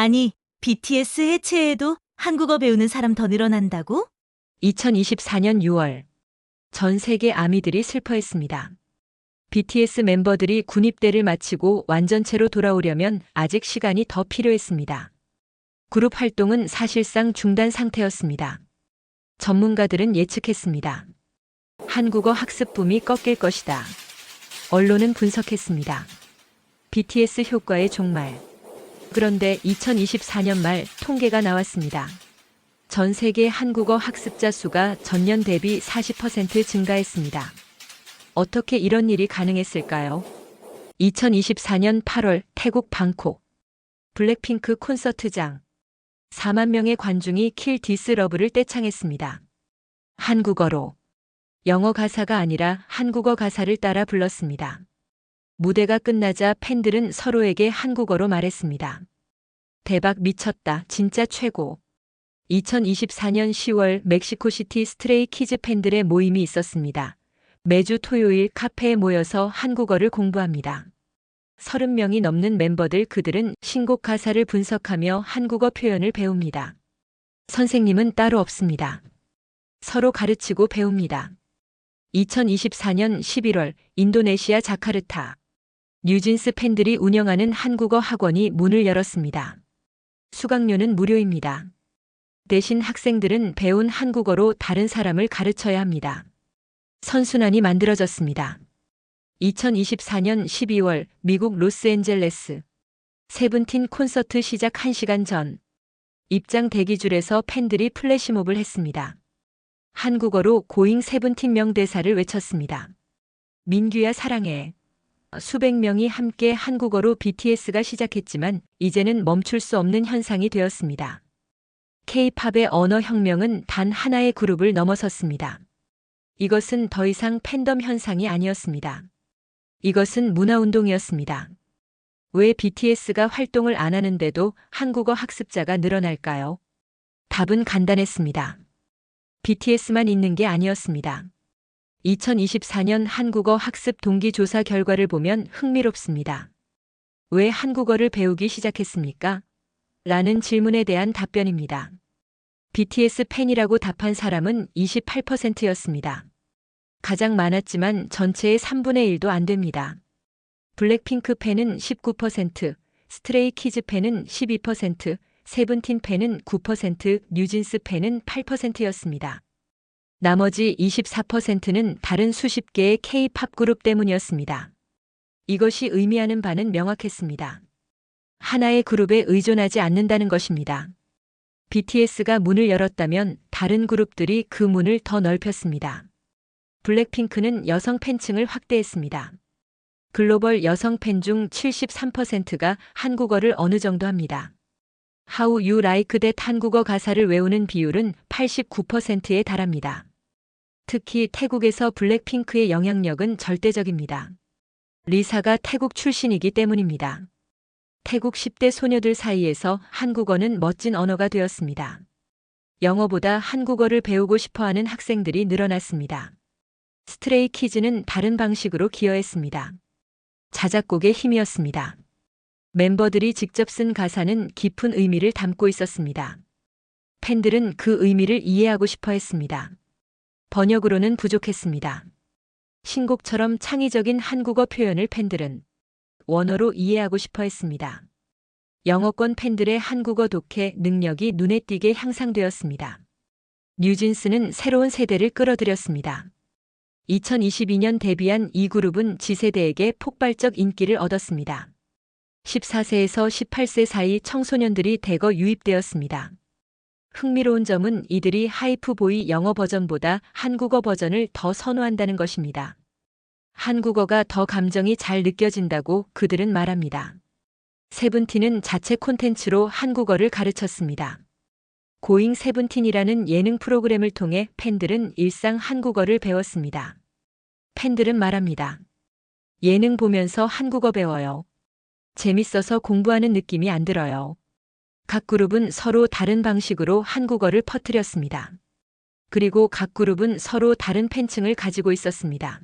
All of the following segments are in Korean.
아니, BTS 해체에도 한국어 배우는 사람 더 늘어난다고? 2024년 6월 전 세계 아미들이 슬퍼했습니다. BTS 멤버들이 군입대를 마치고 완전체로 돌아오려면 아직 시간이 더 필요했습니다. 그룹 활동은 사실상 중단 상태였습니다. 전문가들은 예측했습니다. 한국어 학습 붐이 꺾일 것이다. 언론은 분석했습니다. BTS 효과의 종말. 그런데 2024년 말 통계가 나왔습니다. 전 세계 한국어 학습자 수가 전년 대비 40% 증가했습니다. 어떻게 이런 일이 가능했을까요? 2024년 8월 태국 방콕 블랙핑크 콘서트장 4만 명의 관중이 킬 디스 러브를 떼창했습니다. 한국어로 영어 가사가 아니라 한국어 가사를 따라 불렀습니다. 무대가 끝나자 팬들은 서로에게 한국어로 말했습니다. 대박 미쳤다. 진짜 최고. 2024년 10월 멕시코시티 스트레이 키즈 팬들의 모임이 있었습니다. 매주 토요일 카페에 모여서 한국어를 공부합니다. 30명이 넘는 멤버들 그들은 신곡 가사를 분석하며 한국어 표현을 배웁니다. 선생님은 따로 없습니다. 서로 가르치고 배웁니다. 2024년 11월 인도네시아 자카르타 뉴진스 팬들이 운영하는 한국어 학원이 문을 열었습니다. 수강료는 무료입니다. 대신 학생들은 배운 한국어로 다른 사람을 가르쳐야 합니다. 선순환이 만들어졌습니다. 2024년 12월 미국 로스앤젤레스 세븐틴 콘서트 시작 1시간 전 입장 대기줄에서 팬들이 플래시몹을 했습니다. 한국어로 고잉 세븐틴 명대사를 외쳤습니다. 민규야 사랑해. 수백 명이 함께 한국어로 BTS가 시작했지만 이제는 멈출 수 없는 현상이 되었습니다. K-팝의 언어 혁명은 단 하나의 그룹을 넘어섰습니다. 이것은 더 이상 팬덤 현상이 아니었습니다. 이것은 문화운동이었습니다. 왜 BTS가 활동을 안 하는데도 한국어 학습자가 늘어날까요? 답은 간단했습니다. BTS만 있는 게 아니었습니다. 2024년 한국어 학습 동기 조사 결과를 보면 흥미롭습니다. 왜 한국어를 배우기 시작했습니까? 라는 질문에 대한 답변입니다. BTS 팬이라고 답한 사람은 28%였습니다. 가장 많았지만 전체의 3분의 1도 안 됩니다. 블랙핑크 팬은 19%, 스트레이 키즈 팬은 12%, 세븐틴 팬은 9%, 뉴진스 팬은 8%였습니다. 나머지 24%는 다른 수십 개의 K-팝 그룹 때문이었습니다. 이것이 의미하는 바는 명확했습니다. 하나의 그룹에 의존하지 않는다는 것입니다. BTS가 문을 열었다면 다른 그룹들이 그 문을 더 넓혔습니다. 블랙핑크는 여성 팬층을 확대했습니다. 글로벌 여성 팬 중 73%가 한국어를 어느 정도 합니다. How You Like That 한국어 가사를 외우는 비율은 89%에 달합니다. 특히 태국에서 블랙핑크의 영향력은 절대적입니다. 리사가 태국 출신이기 때문입니다. 태국 10대 소녀들 사이에서 한국어는 멋진 언어가 되었습니다. 영어보다 한국어를 배우고 싶어 하는 학생들이 늘어났습니다. 스트레이 키즈는 다른 방식으로 기여했습니다. 자작곡의 힘이었습니다. 멤버들이 직접 쓴 가사는 깊은 의미를 담고 있었습니다. 팬들은 그 의미를 이해하고 싶어 했습니다. 번역으로는 부족했습니다. 신곡처럼 창의적인 한국어 표현을 팬들은 원어로 이해하고 싶어 했습니다. 영어권 팬들의 한국어 독해 능력이 눈에 띄게 향상되었습니다. 뉴진스는 새로운 세대를 끌어들였습니다. 2022년 데뷔한 이 그룹은 지세대에게 폭발적 인기를 얻었습니다. 14세에서 18세 사이 청소년들이 대거 유입되었습니다. 흥미로운 점은 이들이 하이프보이 영어 버전보다 한국어 버전을 더 선호한다는 것입니다. 한국어가 더 감정이 잘 느껴진다고 그들은 말합니다. 세븐틴은 자체 콘텐츠로 한국어를 가르쳤습니다. 고잉 세븐틴이라는 예능 프로그램을 통해 팬들은 일상 한국어를 배웠습니다. 팬들은 말합니다. 예능 보면서 한국어 배워요. 재밌어서 공부하는 느낌이 안 들어요. 각 그룹은 서로 다른 방식으로 한국어를 퍼뜨렸습니다. 그리고 각 그룹은 서로 다른 팬층을 가지고 있었습니다.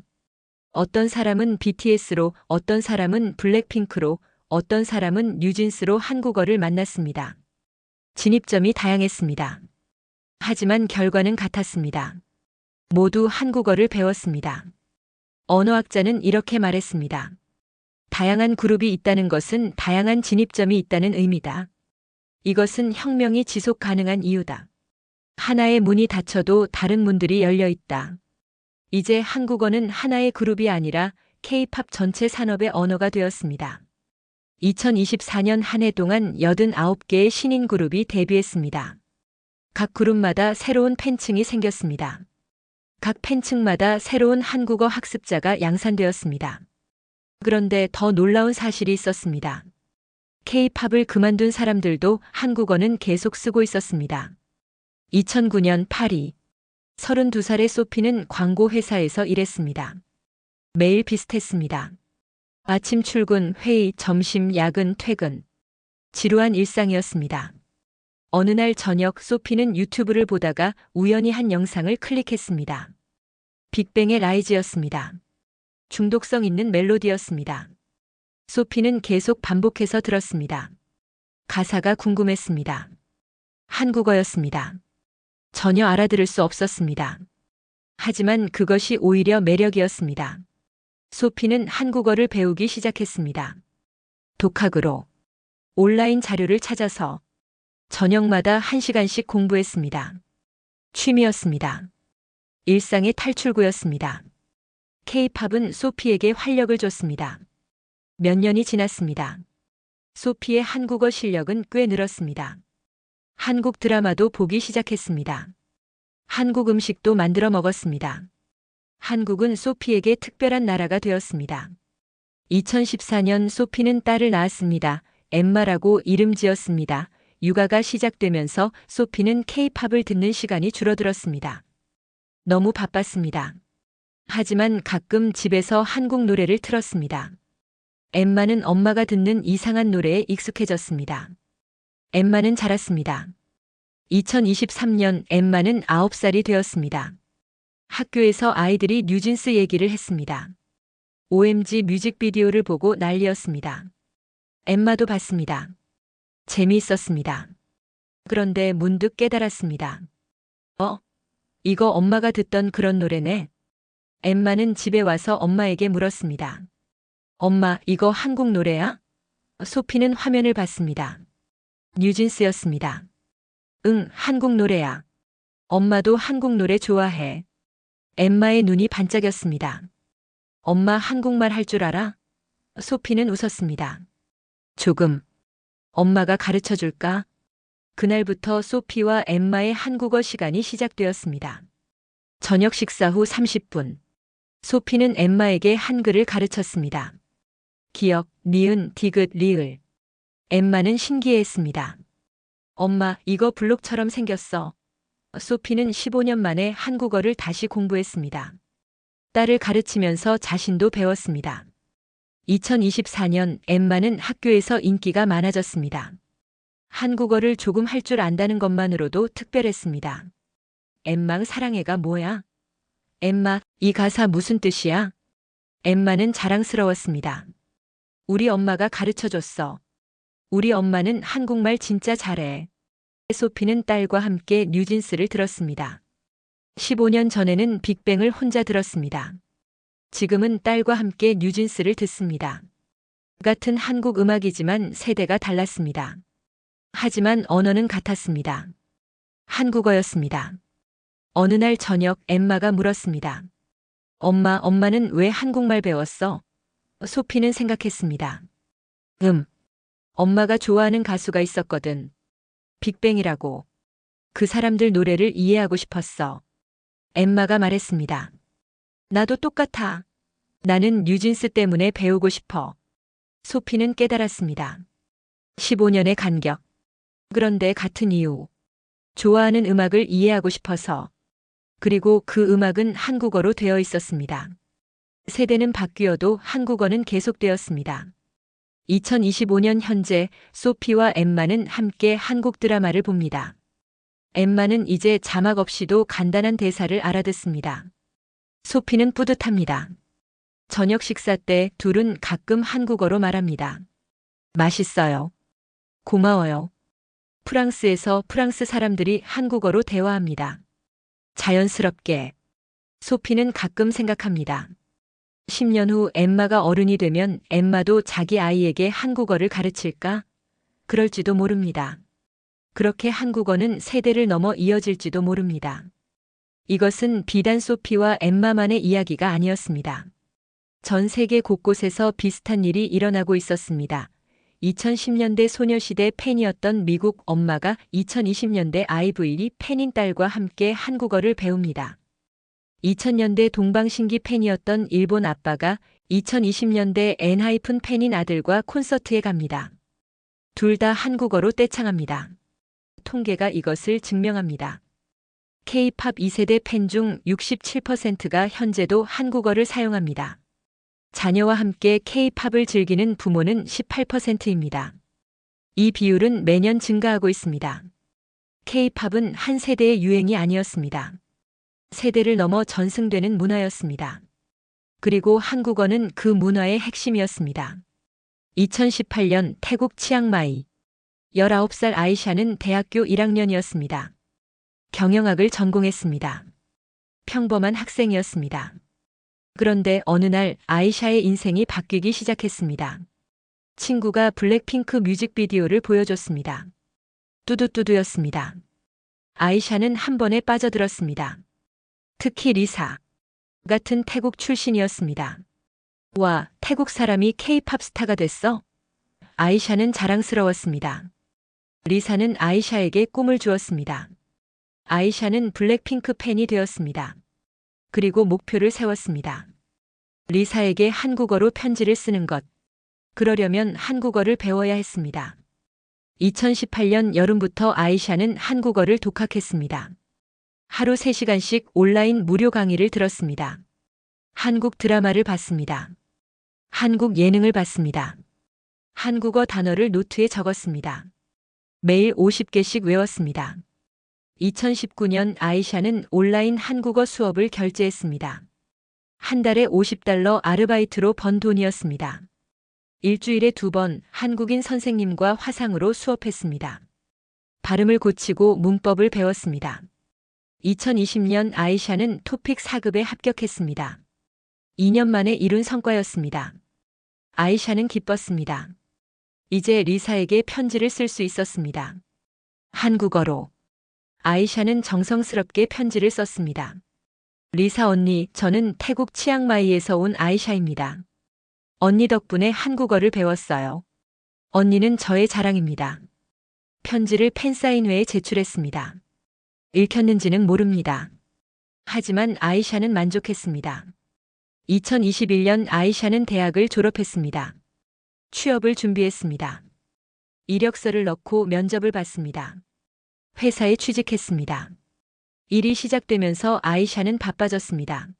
어떤 사람은 BTS로, 어떤 사람은 블랙핑크로, 어떤 사람은 뉴진스로 한국어를 만났습니다. 진입점이 다양했습니다. 하지만 결과는 같았습니다. 모두 한국어를 배웠습니다. 언어학자는 이렇게 말했습니다. 다양한 그룹이 있다는 것은 다양한 진입점이 있다는 의미다. 이것은 혁명이 지속 가능한 이유다. 하나의 문이 닫혀도 다른 문들이 열려 있다. 이제 한국어는 하나의 그룹이 아니라 K-팝 전체 산업의 언어가 되었습니다. 2024년 한 해 동안 89개의 신인 그룹이 데뷔했습니다. 각 그룹마다 새로운 팬층이 생겼습니다. 각 팬층마다 새로운 한국어 학습자가 양산되었습니다. 그런데 더 놀라운 사실이 있었습니다. K-팝을 그만둔 사람들도 한국어는 계속 쓰고 있었습니다. 2009년 파리. 32살의 소피는 광고 회사에서 일했습니다. 매일 비슷했습니다. 아침 출근, 회의, 점심, 야근, 퇴근. 지루한 일상이었습니다. 어느 날 저녁 소피는 유튜브를 보다가 우연히 한 영상을 클릭했습니다. 빅뱅의 라이즈였습니다. 중독성 있는 멜로디였습니다. 소피는 계속 반복해서 들었습니다. 가사가 궁금했습니다. 한국어였습니다. 전혀 알아들을 수 없었습니다. 하지만 그것이 오히려 매력이었습니다. 소피는 한국어를 배우기 시작했습니다. 독학으로 온라인 자료를 찾아서 저녁마다 1시간씩 공부했습니다. 취미였습니다. 일상의 탈출구였습니다. K-팝은 소피에게 활력을 줬습니다. 몇 년이 지났습니다. 소피의 한국어 실력은 꽤 늘었습니다. 한국 드라마도 보기 시작했습니다. 한국 음식도 만들어 먹었습니다. 한국은 소피에게 특별한 나라가 되었습니다. 2014년 소피는 딸을 낳았습니다. 엠마라고 이름 지었습니다. 육아가 시작되면서 소피는 K-팝을 듣는 시간이 줄어들었습니다. 너무 바빴습니다. 하지만 가끔 집에서 한국 노래를 틀었습니다. 엠마는 엄마가 듣는 이상한 노래에 익숙해졌습니다. 엠마는 자랐습니다. 2023년 엠마는 9살이 되었습니다. 학교에서 아이들이 뉴진스 얘기를 했습니다. OMG 뮤직비디오를 보고 난리였습니다. 엠마도 봤습니다. 재미있었습니다. 그런데 문득 깨달았습니다. 어? 이거 엄마가 듣던 그런 노래네. 엠마는 집에 와서 엄마에게 물었습니다. 엄마, 이거 한국 노래야? 소피는 화면을 봤습니다. 뉴진스였습니다. 응, 한국 노래야. 엄마도 한국 노래 좋아해. 엠마의 눈이 반짝였습니다. 엄마 한국말 할 줄 알아? 소피는 웃었습니다. 조금. 엄마가 가르쳐 줄까? 그날부터 소피와 엠마의 한국어 시간이 시작되었습니다. 저녁 식사 후 30분. 소피는 엠마에게 한글을 가르쳤습니다. 기역, 니은, 디귿, 리을. 엠마는 신기해했습니다. 엄마, 이거 블록처럼 생겼어. 소피는 15년 만에 한국어를 다시 공부했습니다. 딸을 가르치면서 자신도 배웠습니다. 2024년 엠마는 학교에서 인기가 많아졌습니다. 한국어를 조금 할 줄 안다는 것만으로도 특별했습니다. 엠망 사랑해가 뭐야? 엠마, 이 가사 무슨 뜻이야? 엠마는 자랑스러웠습니다. 우리 엄마가 가르쳐 줬어. 우리 엄마는 한국말 진짜 잘해. 소피는 딸과 함께 뉴진스를 들었습니다. 15년 전에는 빅뱅을 혼자 들었습니다. 지금은 딸과 함께 뉴진스를 듣습니다. 같은 한국 음악이지만 세대가 달랐습니다. 하지만 언어는 같았습니다. 한국어였습니다. 어느 날 저녁 엠마가 물었습니다. 엄마, 엄마는 왜 한국말 배웠어? 소피는 생각했습니다. 음. 엄마가 좋아하는 가수가 있었거든. 빅뱅이라고. 그 사람들 노래를 이해하고 싶었어. 엠마가 말했습니다. 나도 똑같아. 나는 뉴진스 때문에 배우고 싶어. 소피는 깨달았습니다. 15년의 간격. 그런데 같은 이유. 좋아하는 음악을 이해하고 싶어서. 그리고 그 음악은 한국어로 되어 있었습니다. 세대는 바뀌어도 한국어는 계속되었습니다. 2025년 현재 소피와 엠마는 함께 한국 드라마를 봅니다. 엠마는 이제 자막 없이도 간단한 대사를 알아듣습니다. 소피는 뿌듯합니다. 저녁 식사 때 둘은 가끔 한국어로 말합니다. 맛있어요. 고마워요. 프랑스에서 프랑스 사람들이 한국어로 대화합니다. 자연스럽게. 소피는 가끔 생각합니다. 10년 후 엠마가 어른이 되면 엠마도 자기 아이에게 한국어를 가르칠까? 그럴지도 모릅니다. 그렇게 한국어는 세대를 넘어 이어질지도 모릅니다. 이것은 비단 소피와 엠마만의 이야기가 아니었습니다. 전 세계 곳곳에서 비슷한 일이 일어나고 있었습니다. 2010년대 소녀시대 팬이었던 미국 엄마가 2020년대 아이브이 팬인 딸과 함께 한국어를 배웁니다. 2000년대 동방신기 팬이었던 일본 아빠가 2020년대 엔하이픈 팬인 아들과 콘서트에 갑니다. 둘 다 한국어로 떼창합니다. 통계가 이것을 증명합니다. K-팝 2세대 팬 중 67%가 현재도 한국어를 사용합니다. 자녀와 함께 K-팝을 즐기는 부모는 18%입니다. 이 비율은 매년 증가하고 있습니다. K-팝은 한 세대의 유행이 아니었습니다. 세대를 넘어 전승되는 문화였습니다. 그리고 한국어는 그 문화의 핵심이었습니다. 2018년 태국 치앙마이 19살 아이샤는 대학교 1학년이었습니다. 경영학을 전공했습니다. 평범한 학생이었습니다. 그런데 어느 날 아이샤의 인생이 바뀌기 시작했습니다. 친구가 블랙핑크 뮤직비디오를 보여줬습니다. 뚜두뚜두였습니다. 아이샤는 한 번에 빠져들었습니다. 특히 리사 같은 태국 출신이었습니다. 와, 태국 사람이 케이팝 스타가 됐어? 아이샤는 자랑스러웠습니다. 리사는 아이샤에게 꿈을 주었습니다. 아이샤는 블랙핑크 팬이 되었습니다. 그리고 목표를 세웠습니다. 리사에게 한국어로 편지를 쓰는 것. 그러려면 한국어를 배워야 했습니다. 2018년 여름부터 아이샤는 한국어를 독학했습니다. 하루 3시간씩 온라인 무료 강의를 들었습니다. 한국 드라마를 봤습니다. 한국 예능을 봤습니다. 한국어 단어를 노트에 적었습니다. 매일 50개씩 외웠습니다. 2019년 아이샤는 온라인 한국어 수업을 결제했습니다. 한 달에 50달러 아르바이트로 번 돈이었습니다. 일주일에 두 번 한국인 선생님과 화상으로 수업했습니다. 발음을 고치고 문법을 배웠습니다. 2020년 아이샤는 토픽 4급에 합격했습니다. 2년 만에 이룬 성과였습니다. 아이샤는 기뻤습니다. 이제 리사에게 편지를 쓸 수 있었습니다. 한국어로. 아이샤는 정성스럽게 편지를 썼습니다. 리사 언니, 저는 태국 치앙마이에서 온 아이샤입니다. 언니 덕분에 한국어를 배웠어요. 언니는 저의 자랑입니다. 편지를 팬사인회에 제출했습니다. 읽혔는지는 모릅니다. 하지만 아이샤는 만족했습니다. 2021년 아이샤는 대학을 졸업했습니다. 취업을 준비했습니다. 이력서를 넣고 면접을 봤습니다. 회사에 취직했습니다. 일이 시작되면서 아이샤는 바빠졌습니다.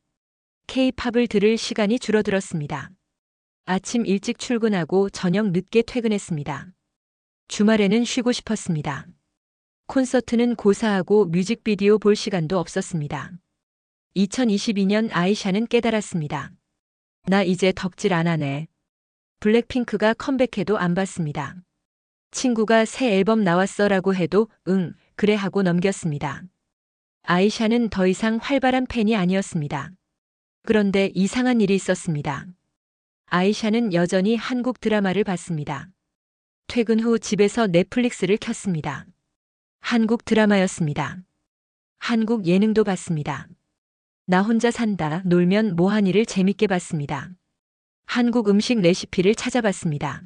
K-팝을 들을 시간이 줄어들었습니다. 아침 일찍 출근하고 저녁 늦게 퇴근했습니다. 주말에는 쉬고 싶었습니다. 콘서트는 고사하고 뮤직비디오 볼 시간도 없었습니다. 2022년 아이샤는 깨달았습니다. 나 이제 덕질 안 하네. 블랙핑크가 컴백해도 안 봤습니다. 친구가 새 앨범 나왔어라고 해도 응, 그래 하고 넘겼습니다. 아이샤는 더 이상 활발한 팬이 아니었습니다. 그런데 이상한 일이 있었습니다. 아이샤는 여전히 한국 드라마를 봤습니다. 퇴근 후 집에서 넷플릭스를 켰습니다. 한국 드라마였습니다. 한국 예능도 봤습니다. 나 혼자 산다, 놀면 뭐하니를 재밌게 봤습니다. 한국 음식 레시피를 찾아봤습니다.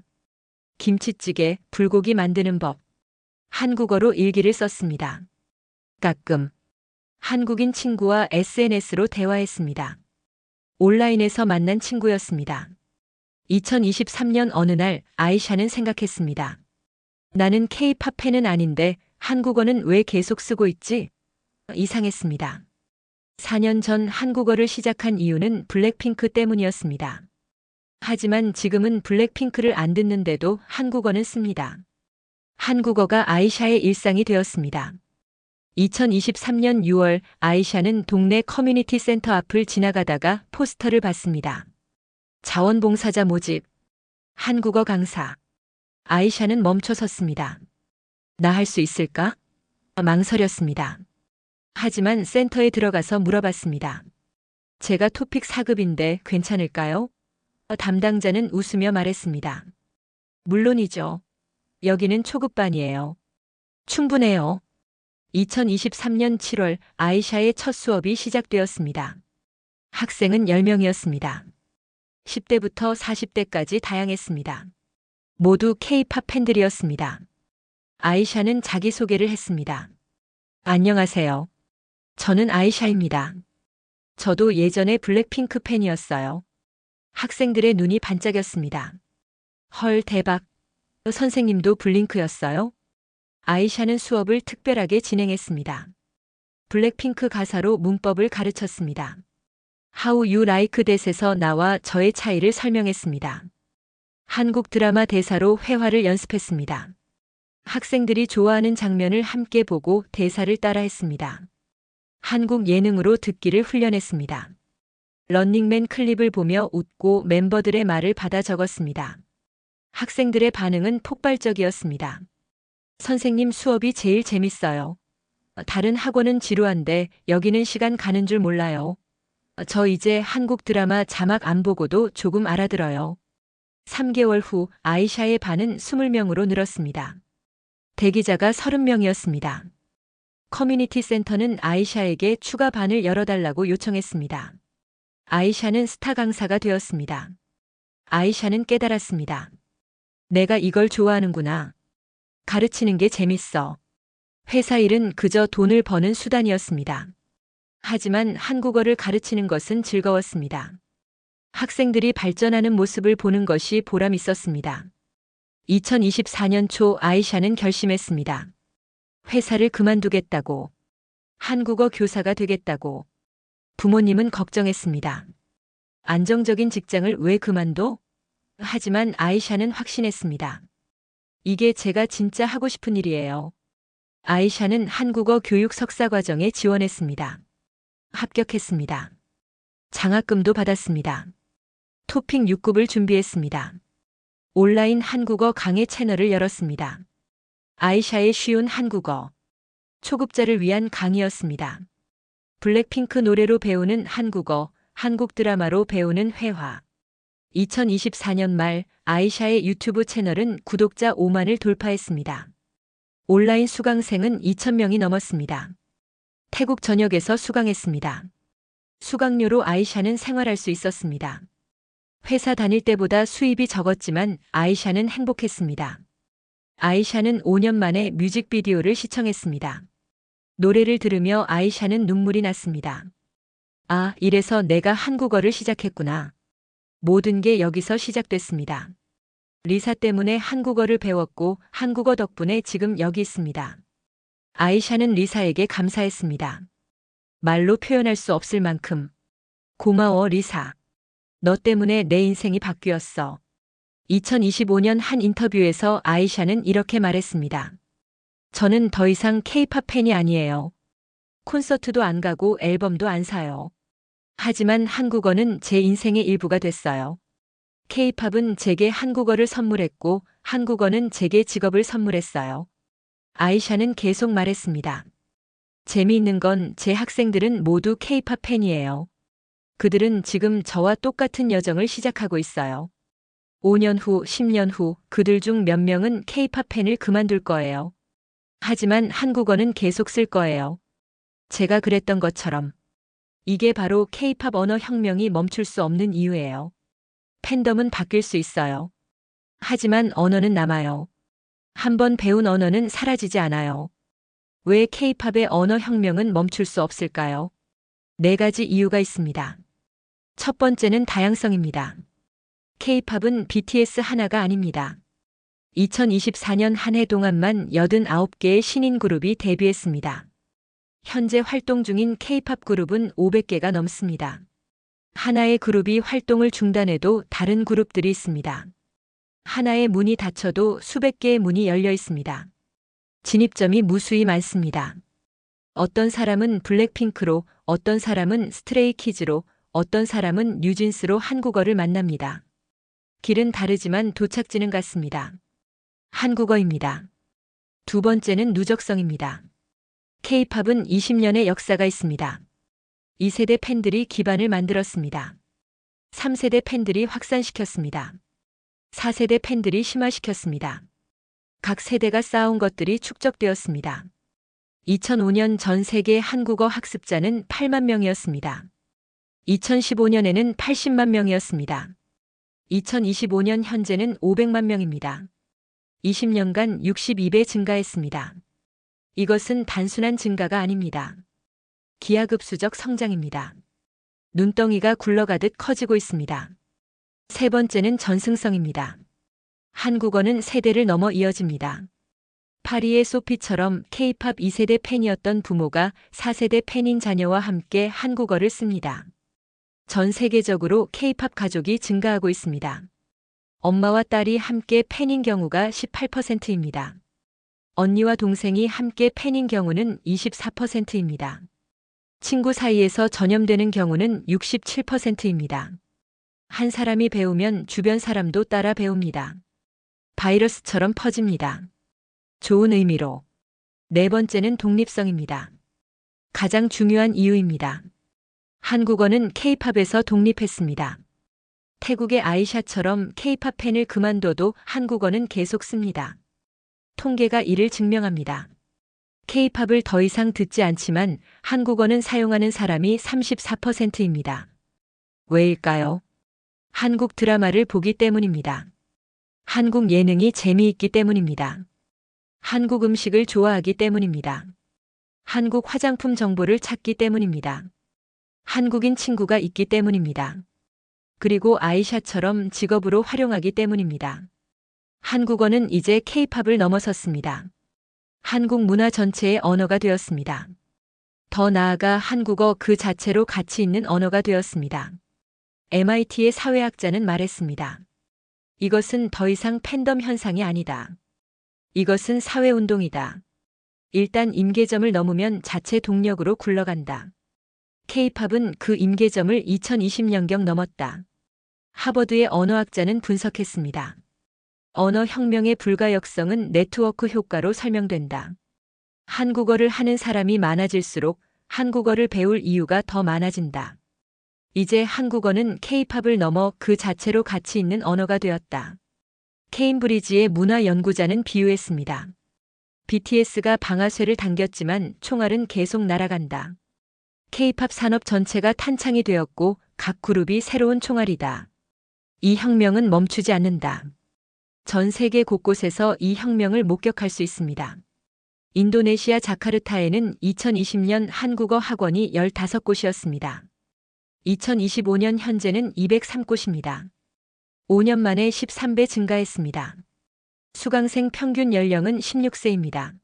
김치찌개, 불고기 만드는 법. 한국어로 일기를 썼습니다. 가끔 한국인 친구와 SNS로 대화했습니다. 온라인에서 만난 친구였습니다. 2023년 어느 날 아이샤는 생각했습니다. 나는 K-팝 팬은 아닌데 한국어는 왜 계속 쓰고 있지? 이상했습니다. 4년 전 한국어를 시작한 이유는 블랙핑크 때문이었습니다. 하지만 지금은 블랙핑크를 안 듣는데도 한국어는 씁니다. 한국어가 아이샤의 일상이 되었습니다. 2023년 6월 아이샤는 동네 커뮤니티 센터 앞을 지나가다가 포스터를 봤습니다. 자원봉사자 모집, 한국어 강사, 아이샤는 멈춰 섰습니다. 나 할 수 있을까? 망설였습니다. 하지만 센터에 들어가서 물어봤습니다. 제가 토픽 4급인데 괜찮을까요? 담당자는 웃으며 말했습니다. 물론이죠. 여기는 초급반이에요. 충분해요. 2023년 7월 아이샤의 첫 수업이 시작되었습니다. 학생은 10명이었습니다. 10대부터 40대까지 다양했습니다. 모두 K-팝 팬들이었습니다. 아이샤는 자기소개를 했습니다. 안녕하세요. 저는 아이샤입니다. 저도 예전에 블랙핑크 팬이었어요. 학생들의 눈이 반짝였습니다. 헐, 대박. 선생님도 블링크였어요? 아이샤는 수업을 특별하게 진행했습니다. 블랙핑크 가사로 문법을 가르쳤습니다. How You Like That에서 나와 저의 차이를 설명했습니다. 한국 드라마 대사로 회화를 연습했습니다. 학생들이 좋아하는 장면을 함께 보고 대사를 따라했습니다. 한국 예능으로 듣기를 훈련했습니다. 런닝맨 클립을 보며 웃고 멤버들의 말을 받아 적었습니다. 학생들의 반응은 폭발적이었습니다. 선생님 수업이 제일 재밌어요. 다른 학원은 지루한데 여기는 시간 가는 줄 몰라요. 저 이제 한국 드라마 자막 안 보고도 조금 알아들어요. 3개월 후 아이샤의 반은 20명으로 늘었습니다. 대기자가 30명이었습니다. 커뮤니티 센터는 아이샤에게 추가 반을 열어달라고 요청했습니다. 아이샤는 스타 강사가 되었습니다. 아이샤는 깨달았습니다. 내가 이걸 좋아하는구나. 가르치는 게 재밌어. 회사 일은 그저 돈을 버는 수단이었습니다. 하지만 한국어를 가르치는 것은 즐거웠습니다. 학생들이 발전하는 모습을 보는 것이 보람 있었습니다. 2024년 초 아이샤는 결심했습니다. 회사를 그만두겠다고. 한국어 교사가 되겠다고. 부모님은 걱정했습니다. 안정적인 직장을 왜 그만둬? 하지만 아이샤는 확신했습니다. 이게 제가 진짜 하고 싶은 일이에요. 아이샤는 한국어 교육 석사 과정에 지원했습니다. 합격했습니다. 장학금도 받았습니다. 토픽 6급을 준비했습니다. 온라인 한국어 강의 채널을 열었습니다. 아이샤의 쉬운 한국어. 초급자를 위한 강의였습니다. 블랙핑크 노래로 배우는 한국어, 한국 드라마로 배우는 회화. 2024년 말 아이샤의 유튜브 채널은 구독자 5만을 돌파했습니다. 온라인 수강생은 2,000명이 넘었습니다. 태국 전역에서 수강했습니다. 수강료로 아이샤는 생활할 수 있었습니다. 회사 다닐 때보다 수입이 적었지만 아이샤는 행복했습니다. 아이샤는 5년 만에 뮤직비디오를 시청했습니다. 노래를 들으며 아이샤는 눈물이 났습니다. 아, 이래서 내가 한국어를 시작했구나. 모든 게 여기서 시작됐습니다. 리사 때문에 한국어를 배웠고 한국어 덕분에 지금 여기 있습니다. 아이샤는 리사에게 감사했습니다. 말로 표현할 수 없을 만큼. 고마워, 리사. 너 때문에 내 인생이 바뀌었어. 2025년 한 인터뷰에서 아이샤는 이렇게 말했습니다. 저는 더 이상 케이팝 팬이 아니에요. 콘서트도 안 가고 앨범도 안 사요. 하지만 한국어는 제 인생의 일부가 됐어요. 케이팝은 제게 한국어를 선물했고 한국어는 제게 직업을 선물했어요. 아이샤는 계속 말했습니다. 재미있는 건 제 학생들은 모두 케이팝 팬이에요. 그들은 지금 저와 똑같은 여정을 시작하고 있어요. 5년 후, 10년 후 그들 중 몇 명은 케이팝 팬을 그만둘 거예요. 하지만 한국어는 계속 쓸 거예요. 제가 그랬던 것처럼. 이게 바로 케이팝 언어 혁명이 멈출 수 없는 이유예요. 팬덤은 바뀔 수 있어요. 하지만 언어는 남아요. 한번 배운 언어는 사라지지 않아요. 왜 케이팝의 언어 혁명은 멈출 수 없을까요? 네 가지 이유가 있습니다. 첫 번째는 다양성입니다. 케이팝은 BTS 하나가 아닙니다. 2024년 한 해 동안만 89개의 신인 그룹이 데뷔했습니다. 현재 활동 중인 케이팝 그룹은 500개가 넘습니다. 하나의 그룹이 활동을 중단해도 다른 그룹들이 있습니다. 하나의 문이 닫혀도 수백 개의 문이 열려 있습니다. 진입점이 무수히 많습니다. 어떤 사람은 블랙핑크로, 어떤 사람은 스트레이키즈로, 어떤 사람은 뉴진스로 한국어를 만납니다. 길은 다르지만 도착지는 같습니다. 한국어입니다. 두 번째는 누적성입니다. K-팝은 20년의 역사가 있습니다. 2세대 팬들이 기반을 만들었습니다. 3세대 팬들이 확산시켰습니다. 4세대 팬들이 심화시켰습니다. 각 세대가 쌓아온 것들이 축적되었습니다. 2005년 전 세계 한국어 학습자는 8만 명이었습니다. 2015년에는 80만 명이었습니다. 2025년 현재는 500만 명입니다. 20년간 62배 증가했습니다. 이것은 단순한 증가가 아닙니다. 기하급수적 성장입니다. 눈덩이가 굴러가듯 커지고 있습니다. 세 번째는 전승성입니다. 한국어는 세대를 넘어 이어집니다. 파리의 소피처럼 K-팝 2세대 팬이었던 부모가 4세대 팬인 자녀와 함께 한국어를 씁니다. 전 세계적으로 K-팝 가족이 증가하고 있습니다. 엄마와 딸이 함께 팬인 경우가 18%입니다. 언니와 동생이 함께 팬인 경우는 24%입니다. 친구 사이에서 전염되는 경우는 67%입니다. 한 사람이 배우면 주변 사람도 따라 배웁니다. 바이러스처럼 퍼집니다. 좋은 의미로. 네 번째는 독립성입니다. 가장 중요한 이유입니다. 한국어는 K-팝에서 독립했습니다. 태국의 아이샤처럼 K-팝 팬을 그만둬도 한국어는 계속 씁니다. 통계가 이를 증명합니다. K-팝을 더 이상 듣지 않지만 한국어는 사용하는 사람이 34%입니다. 왜일까요? 한국 드라마를 보기 때문입니다. 한국 예능이 재미있기 때문입니다. 한국 음식을 좋아하기 때문입니다. 한국 화장품 정보를 찾기 때문입니다. 한국인 친구가 있기 때문입니다. 그리고 아이샤처럼 직업으로 활용하기 때문입니다. 한국어는 이제 K-팝을 넘어섰습니다. 한국 문화 전체의 언어가 되었습니다. 더 나아가 한국어 그 자체로 가치 있는 언어가 되었습니다. MIT의 사회학자는 말했습니다. 이것은 더 이상 팬덤 현상이 아니다. 이것은 사회운동이다. 일단 임계점을 넘으면 자체 동력으로 굴러간다. K-팝은 그 임계점을 2020년경 넘었다. 하버드의 언어학자는 분석했습니다. 언어 혁명의 불가역성은 네트워크 효과로 설명된다. 한국어를 하는 사람이 많아질수록 한국어를 배울 이유가 더 많아진다. 이제 한국어는 K-팝을 넘어 그 자체로 가치 있는 언어가 되었다. 케임브리지의 문화 연구자는 비유했습니다. BTS가 방아쇠를 당겼지만 총알은 계속 날아간다. K-팝 산업 전체가 탄창이 되었고 각 그룹이 새로운 총알이다. 이 혁명은 멈추지 않는다. 전 세계 곳곳에서 이 혁명을 목격할 수 있습니다. 인도네시아 자카르타에는 2020년 한국어 학원이 15곳이었습니다. 2025년 현재는 203곳입니다. 5년 만에 13배 증가했습니다. 수강생 평균 연령은 16세입니다.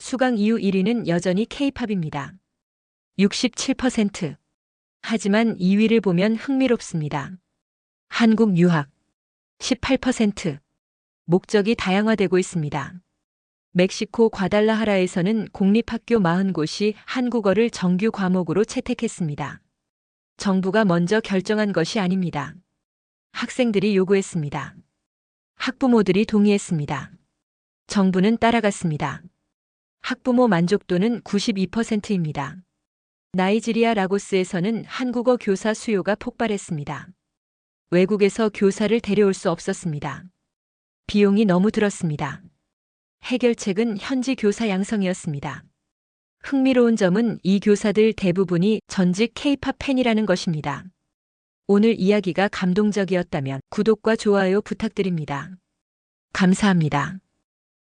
수강 이후 1위는 여전히 K-팝입니다. 67%. 하지만 2위를 보면 흥미롭습니다. 한국 유학 18%. 목적이 다양화되고 있습니다. 멕시코 과달라하라에서는 공립학교 40곳이 한국어를 정규 과목으로 채택했습니다. 정부가 먼저 결정한 것이 아닙니다. 학생들이 요구했습니다. 학부모들이 동의했습니다. 정부는 따라갔습니다. 학부모 만족도는 92%입니다. 나이지리아 라고스에서는 한국어 교사 수요가 폭발했습니다. 외국에서 교사를 데려올 수 없었습니다. 비용이 너무 들었습니다. 해결책은 현지 교사 양성이었습니다. 흥미로운 점은 이 교사들 대부분이 전직 K-팝 팬이라는 것입니다. 오늘 이야기가 감동적이었다면 구독과 좋아요 부탁드립니다. 감사합니다.